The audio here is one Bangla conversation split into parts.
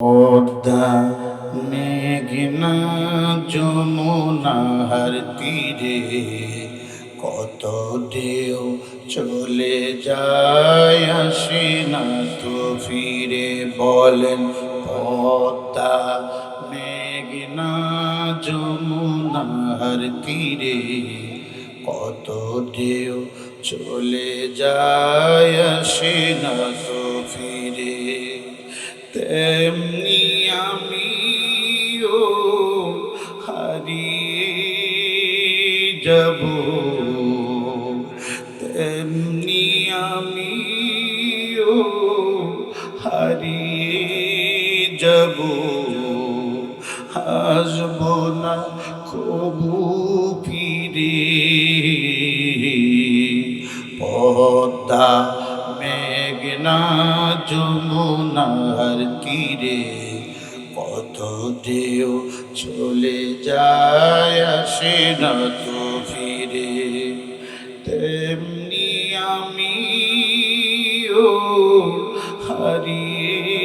পদ্মা মেঘনা যমুনার তীরে কত ঢেউ চলে যায় আসে না তো ফিরে বলেন পদ্মা মেঘনা যমুনার তীরে কত ঢেউ চলে যায় আসে তেমনি আমিও হারিয়ে যাব। তেমনি আমিও হারিয়ে যাব। আসব না কবু ফিরে পদ্মা মেঘনা যমুনার তীরে কত ঢেউ চলে যায় আসে না তো ফিরে। তেমনি আমি ও হারিয়ে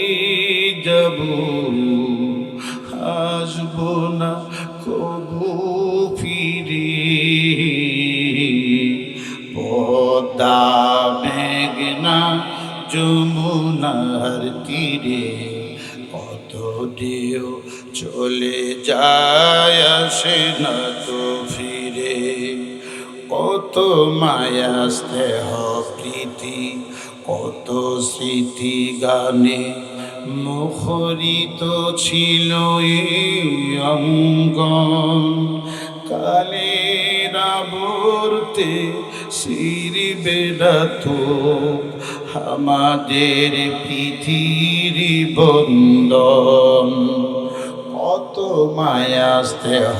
যাব আসব না কবু ফিরে। পদা মেঘনা যমুনার তীরে কত ঢেউ চলে যায় আসে না তো ফিরে। কত মায়া, স্নেহ, প্রীতি, কত স্মৃতি গানে মুখরিত ছিল অঙ্গন। কালের আবর্তে শির বেড়াত আমাদের পৃথিবীর বন্দন কত মায়া, স্নেহ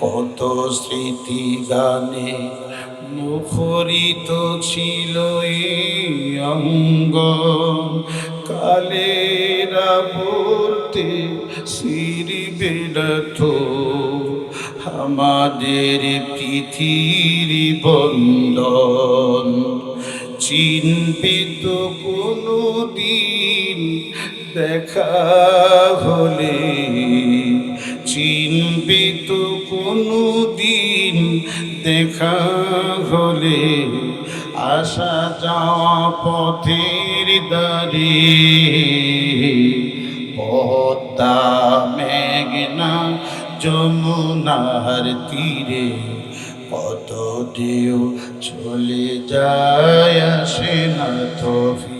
কত স্মৃতি গানে মুখরিত ছিল অঙ্গ কালের আবর্তে শির বেড়াত আমাদের পৃথিবীর বন্দন চিনবে তো কোনো দিন দেখা হলে। চিনবে তো কোনো দিন দেখা হলে। আসা যাওয়া পথের দাঁড়ে পদ্মা, মেঘনা, যমুনার তীরে। কত দিও চলে যায় আসে না তো ফিরে